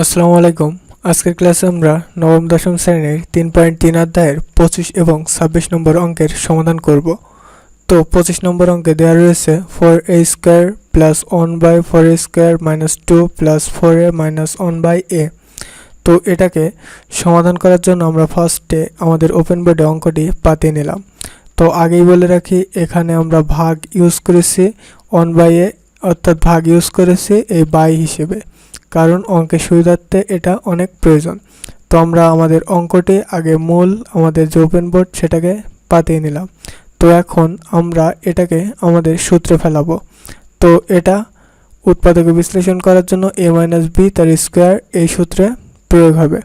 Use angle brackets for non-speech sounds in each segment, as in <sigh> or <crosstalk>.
আসসালামু আলাইকুম। আজকের ক্লাসে আমরা নবম, দশম শ্রেণির তিন পয়েন্ট তিন অধ্যায়ের পঁচিশ এবং ছাব্বিশ নম্বর অঙ্কের সমাধান করব। তো পঁচিশ নম্বর অঙ্কে দেওয়া রয়েছে four A square plus one by four A square minus two plus four A minus one by A. তো এটাকে সমাধান করার জন্য আমরা ফার্স্টে আমাদের ওপেন বোর্ডে অঙ্কটি পাতিয়ে নিলাম। তো আগেই বলে রাখি, এখানে আমরা ভাগ ইউজ করেছি ওয়ান বাই এ, অর্থাৎ ভাগ ইউজ করেছি এই বাই হিসেবে। কারণ অঙ্কের সুবিধার্থে এটা অনেক প্রয়োজন। তো আমরা আমাদের অঙ্কটি আগে মূল আমাদের যে ওপেন বোর্ড সেটাকে পাতিয়ে নিলাম। তো এখন আমরা এটাকে আমাদের সূত্রে ফেলাবো। তো এটা উৎপাদকে বিশ্লেষণ করার জন্য এ মাইনাস বি তার স্কোয়ার এই সূত্রে প্রয়োগ হবে।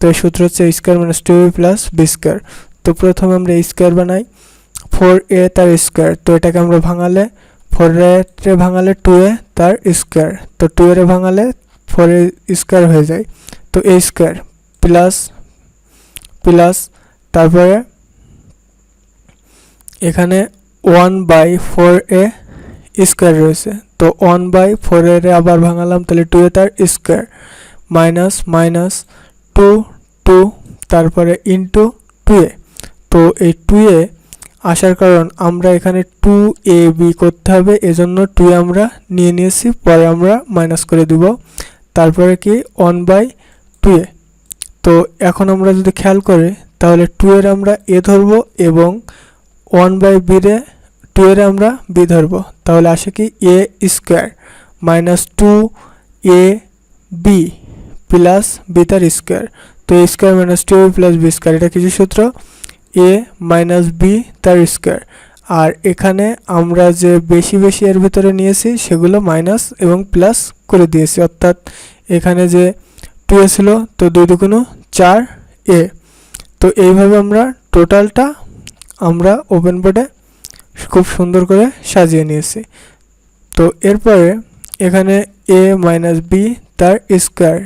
তো এই সূত্র হচ্ছে square minus two plus B square তো প্রথমে আমরা স্কোয়ার বানাই। ফোর এ তার স্কোয়ার তো এটাকে আমরা ভাঙালে ফোর এ ভাঙালে টু এ তার স্কোয়ার তো টু এর ভাঙালে ফোর স্কোয়ার হয়ে যায়। তো এ স্কোয়ার প্লাস প্লাস তারপরে এখানে one by four A square রয়েছে। তো ওয়ান বাই ফোর এর আবার ভাঙালাম, তাহলে টু এ তার square minus minus two two তারপরে ইন্টু টু এ। তো এই টু এ আসার কারণ আমরা এখানে টু এ বি করতে হবে, এজন্য টু আমরা নিয়ে নিয়েছি, পরে আমরা মাইনাস করে দিব। তারপরে কি ওয়ান বাই টু এ। তো এখন আমরা যদি খেয়াল করি, তাহলে টু এর আমরা এ ধরবো এবং ওয়ান বাই বিরে টু এর আমরা বি ধরবো। তাহলে আসে কি A square minus two A B plus B তার স্কোয়ার তো A square minus two B plus B square এটা কিছু সূত্র? এ মাইনাস বি তার স্কোয়ার আর এখানে আমরা যে বেশি বেশি এর ভিতরে নিয়েছি সেগুলো মাইনাস এবং প্লাস করে দিয়েছি। অর্থাৎ এখানে যে টু এ ছিল, তো দুই দুগুণ চার এ তো এইভাবে আমরা টোটালটা আমরা ওপেন বোর্ডে খুব সুন্দর করে সাজিয়ে নিয়েছি। তো এরপরে এখানে এ মাইনাস বি তার স্কোয়ার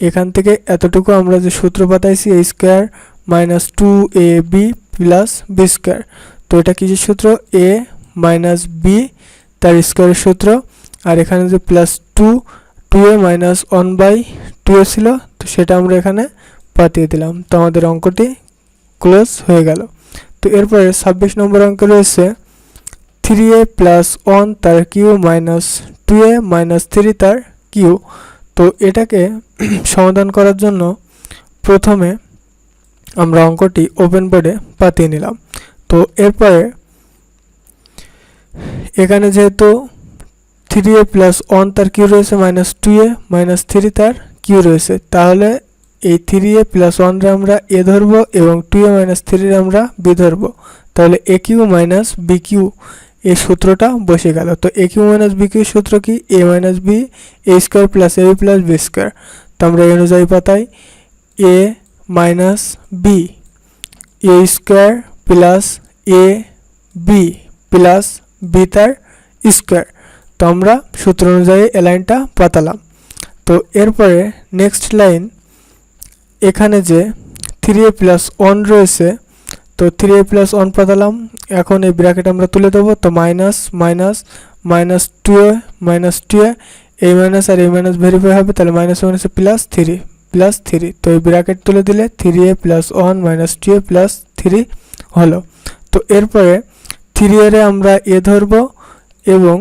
এখান থেকে এতটুকু আমরা যে সূত্র পাতাইছি A square minus two A B plus B square তো এটা কিসের সূত্র? এ মাইনাস বি তার স্কোয়ারের সূত্র। আর এখানে যে plus two two A minus one by two A ছিল, তো সেটা আমরা এখানে পাতিয়ে দিলাম। তো আমাদের অঙ্কটি ক্লোজ হয়ে গেল। তো এরপরে ছাব্বিশ নম্বর অঙ্কে রয়েছে থ্রি এ প্লাস ওয়ান তার cube minus two A minus three তার কিউ তো এটাকে <clears throat> সমাধান করার জন্য প্রথমে আমরা অঙ্কটি ওপেন বোর্ডে পাতিয়ে নিলাম। তো এরপরে এখানে যেহেতু থ্রি এ প্লাস ওয়ান তার কিউ রয়েছে minus two A minus three তার কিউ রয়েছে। তাহলে এই থ্রি এ প্লাস ওয়ানরে আমরা এ ধরবো এবং টু এ মাইনাস থ্রিরে আমরা বি ধরবো। তাহলে A cube minus B cube এই সূত্রটা বসে গেল। তো A cube minus B cube সূত্র কি? A minus B A square plus A B plus B square তো আমরা এই অনুযায়ী পাতাই A minus B A square plus A, B plus B তার স্কোয়ার। তো আমরা সূত্র অনুযায়ী এ লাইনটা পাতালাম। তো এরপরে নেক্সট লাইন, এখানে যে থ্রি এ প্লাস ওয়ান রয়েছে, তো থ্রি এ প্লাস ওয়ান পাতালাম। এখন এই ব্র্যাকেট আমরা তুলে দেবো। তো minus minus minus two A, minus two A এই মাইনাস আর এই মাইনাস ভেরিফাই হবে। তাহলে মাইনাস মাইনাসে প্লাস থ্রি প্লাস থ্রি। তো এই ব্র্যাকেট তুলে দিলে three A plus one minus two A plus three হলো। তো এরপরে থ্রি এরে আমরা এ ধরবো এবং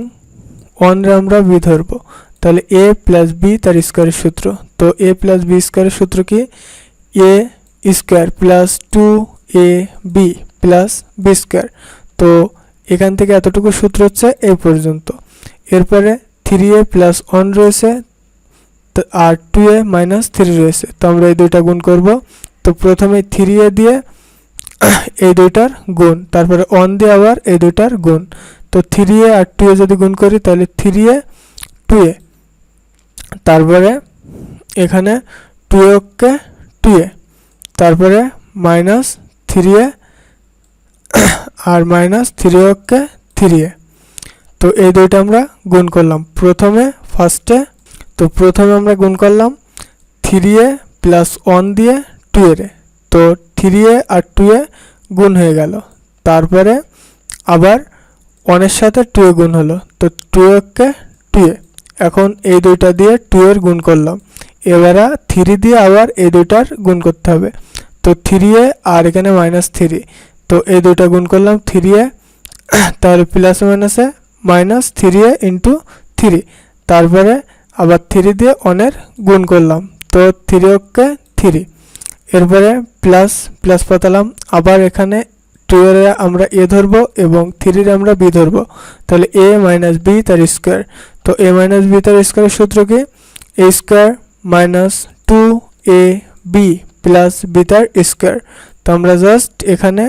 ওয়ানরে আমরা বি ধরবো। তাহলে এ প্লাস বি তার স্কোয়ারের সূত্র। তো এ প্লাস বি স্কোয়ারের সূত্র কি? A square plus two A B plus B square. তো এখান থেকে এতটুকু সূত্র হচ্ছে এই পর্যন্ত। এরপরে থ্রি এ প্লাস ওয়ান রয়েছে আর টু এ মাইনাস থ্রি রয়েছে। তো আমরা এই দুইটা গুণ করব। তো প্রথমে থ্রি এ দিয়ে এই দুইটার গুণ, তারপরে ওয়ান দিয়ে আবার এই দুইটার গুণ। তো থ্রি এ আর টু এ যদি গুণ করি, তাহলে থ্রি এ টু এ। তারপরে এখানে টু একে টু এ। তারপরে minus three A <coughs> R minus three okay three A. তো এই দুইটা আমরা গুণ করলাম। প্রথমে ফার্স্টে তো প্রথমে আমরা গুণ করলাম থ্রি এ প্লাস ওয়ান দিয়ে টু এর। তো থ্রি এ আর টু এ গুণ হয়ে গেল। তারপরে আবার ওয়ানের সাথে টু এ গুণ হলো। তো টু একে টু এ এখন এই দুইটা দিয়ে টু এর গুণ করলাম। এবারে থ্রি দিয়ে আবার এই দুইটার গুণ করতে হবে। তো থ্রি এ আর এখানে মাইনাস থ্রি। তো এই দুইটা গুণ করলাম থ্রি এ তাহলে প্লাস মাইনাসে minus three A into three. তারপরে আবার থ্রি দিয়ে অনের গুণ করলাম। তো থ্রি ওকে থ্রি। এরপরে প্লাস প্লাস পাতালাম, আবার এখানে টু এর আমরা এ ধরব এবং থ্রির আমরা বি ধরবো। তাহলে এ মাইনাস বি তার স্কোয়ার তো এ মাইনাস বি তার স্কোয়ারের সূত্র কি? A square minus two A B plus B তার স্কোয়ার তো আমরা জাস্ট এখানে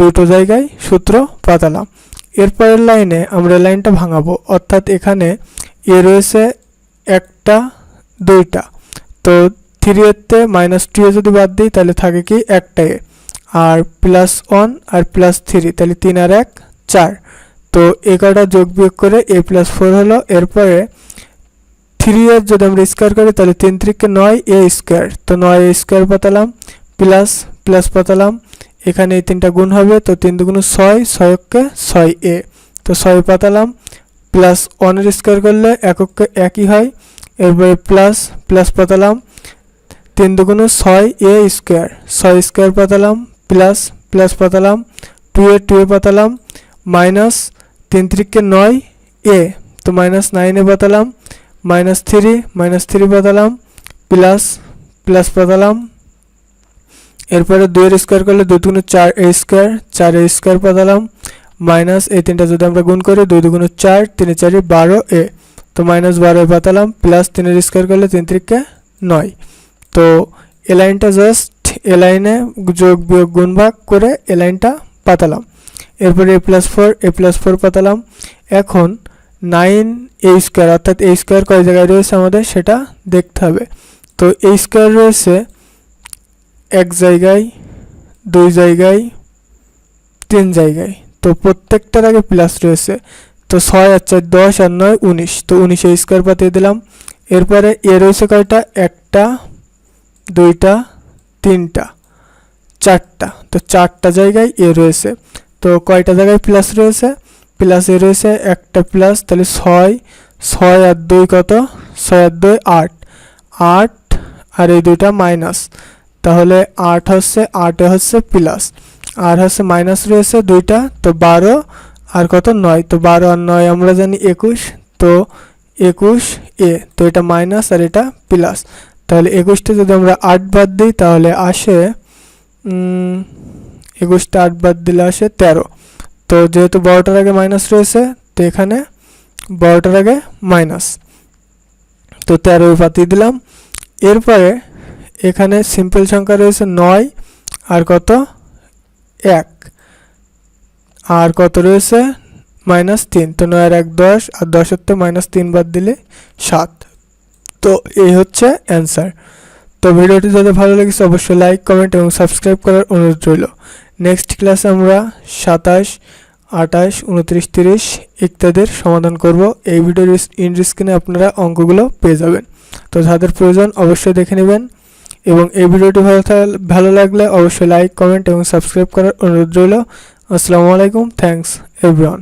দুটো জায়গায় সূত্র পাতালাম। এরপরের লাইনে আমরা লাইনটা ভাঙাবো। অর্থাৎ এখানে এ রয়েছে একটা, দুইটা। তো থ্রি এতে মাইনাস টু এ যদি বাদ দিই, তাহলে থাকে কি একটা এ। আর প্লাস ওয়ান আর প্লাস থ্রি তাহলে তিন আর এক, চার। তো এ কটা যোগ বিয়োগ করে এ প্লাস ফোর হলো। এরপরে থ্রি এর যদি আমরা স্কোয়ার করি, তাহলে তিন ত্রিকে নয় এ স্কোয়ার তো নয় এ স্কোয়ার পাতালাম প্লাস প্লাস পাতালাম। এখানে এই তিনটা গুণ হবে, তো তিন দুগুণ ছয় ছয়কে ছয় এ তো ছয় পাতালাম প্লাস ওয়ানের স্কোয়ার করলে এককে একই হয়। এরপরে প্লাস প্লাস পাতালাম তিন দুগুণ ছয় এ স্কোয়ার। ছয় স্কোয়ার পাতালাম, প্লাস প্লাস পাতালাম, টু এ টু এ পাতালাম, মাইনাস তিন ত্রিককে নয় এ। তো মাইনাস নাইনে পাতালাম, মাইনাস থ্রি মাইনাস থ্রি পাতালাম, প্লাস প্লাস পাতালাম। এরপরে দুইয়ের স্কোয়ার করলে দুই দুগুণ চার এ স্কোয়ার, চার এ স্কোয়ার পাতালাম, মাইনাস এই তিনটা যদি আমরা গুণ করি, দুই দুগুণ চার, তিনে চারি বারো এ। তো মাইনাস বারো এ পাতালাম, প্লাস তিনের স্কোয়ার করলে তিন ত্রিককে নয়। তো এ লাইনটা জাস্ট এ লাইনে যোগ বিয়োগ গুণ ভাগ করে এ লাইনটা পাতালাম। এরপরে A plus four A plus four পাতালাম। এখন নাইন এ স্কোয়ার অর্থাৎ এ স্কোয়ার কয় জায়গায় রয়েছে আমাদের সেটা দেখতে হবে। তো এ স্কোয়ার রয়েছে এক জায়গায়, দুই জায়গায়, তিন জায়গায়। তো প্রত্যেকটার আগে প্লাস রয়েছে। তো ছয় আর চার দশ আর নয়, উনিশ। তো উনিশে স্কোয়ার পাতিয়ে দিলাম। এরপরে এ রয়েছে কয়টা? একটা দুইটা, তিনটা, চারটা। তো চারটা জায়গায় এ রয়েছে। তো কয়টা জায়গায় প্লাস রয়েছে? প্লাস এ রয়েছে একটা প্লাস তাহলে ছয় ছয় আর দুই কত? ছয় আর দুই, আট। আট আর এই দুইটা মাইনাস তাহলে আট হচ্ছে, আটে হচ্ছে প্লাস আর হচ্ছে মাইনাস রয়েছে দুইটা, তো বারো আর কত? নয়। তো বারো আর নয় আমরা জানি একুশ, তো একুশ এ। তো এটা মাইনাস আর এটা প্লাস তাহলে একুশটা যদি আমরা আট বাদ দিই, তাহলে আসে একুশটা আট বাদ দিলে আসে তেরো। তো যেহেতু বারোটার আগে মাইনাস রয়েছে, তো এখানে বারোটার আগে মাইনাস তো তেরো পাতিয়ে দিলাম। এরপরে এখানে সিম্পল সংখ্যা রয়েছে নয়, আর কত? এক। আর কত রয়েছে? মাইনাস তিন। তো নয় আর এক দশ, আর দশের তো মাইনাস তিন বাদ দিলে সাত। তো এই হচ্ছে অ্যান্সার তো ভিডিওটি যদি ভালো লেগেছে, অবশ্যই লাইক কমেন্ট এবং সাবস্ক্রাইব করার অনুরোধ রইল। নেক্সট ক্লাসে আমরা সাতাশ, আঠাশ, উনত্রিশ, তিরিশ ইত্যাদির সমাধান করব। এই ভিডিওর ইন স্ক্রিনে আপনারা অঙ্কগুলো পেয়ে যাবেন। তো যাদের প্রয়োজন অবশ্যই দেখে নেবেন এবং এই ভিডিওটি ভালো ভালো লাগলে অবশ্যই লাইক কমেন্ট এবং সাবস্ক্রাইব করার অনুরোধ রইল। আসসালামু আলাইকুম থ্যাঙ্কস এভরিওয়ান